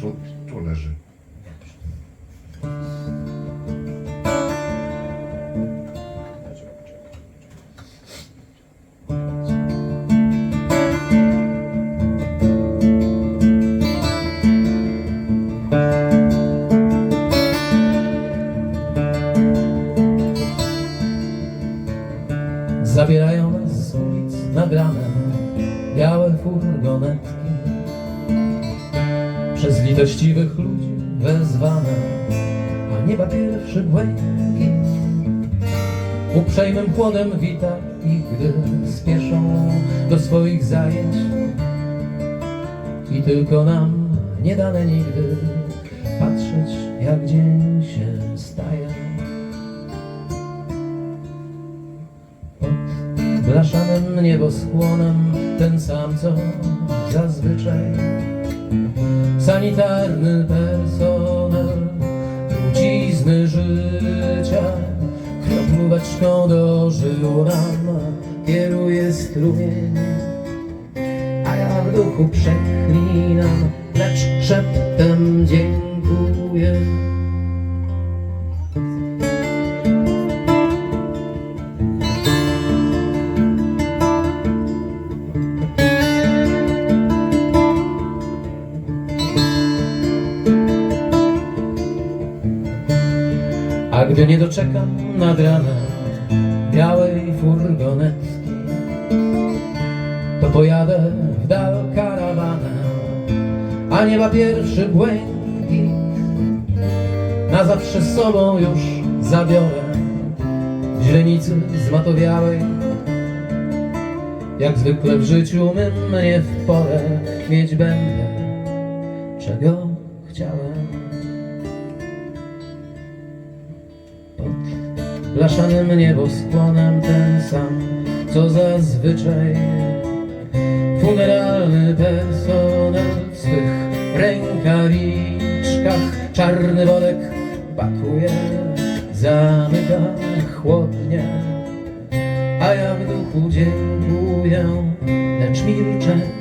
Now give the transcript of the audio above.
Tu, tu leży. Zabierają nad ranem białe furgonetki Przez litościwych ludzi wezwane, a nieba pierwszy błękit Uprzejmym chłodem wita ich, gdy spieszą do swoich zajęć. I tylko nam nie dane nigdy patrzeć jak dzień się blaszanym nieboskłonem ten sam co zazwyczaj. Sanitarny personel trucizny życia kroplóweczką dożył nam kieruje strumień. A ja w duchu przeklinam lecz szeptem dziękuję gdy nie doczekam nad ranem białej furgonetki, to pojadę w dal karawanem, a nieba pierwszy błękit na zawsze sobą już zabiorę źrenicy zmatowiałej. Jak zwykle w życiu mym mnie w porę mieć będę, czego chciałem. Blaszanym nieboskłonem ten sam, co zazwyczaj. Funeralny personel w swych rękawiczkach. Czarny worek pakuje, zamyka chłodnie, a ja w duchu dziękuję, lecz milczę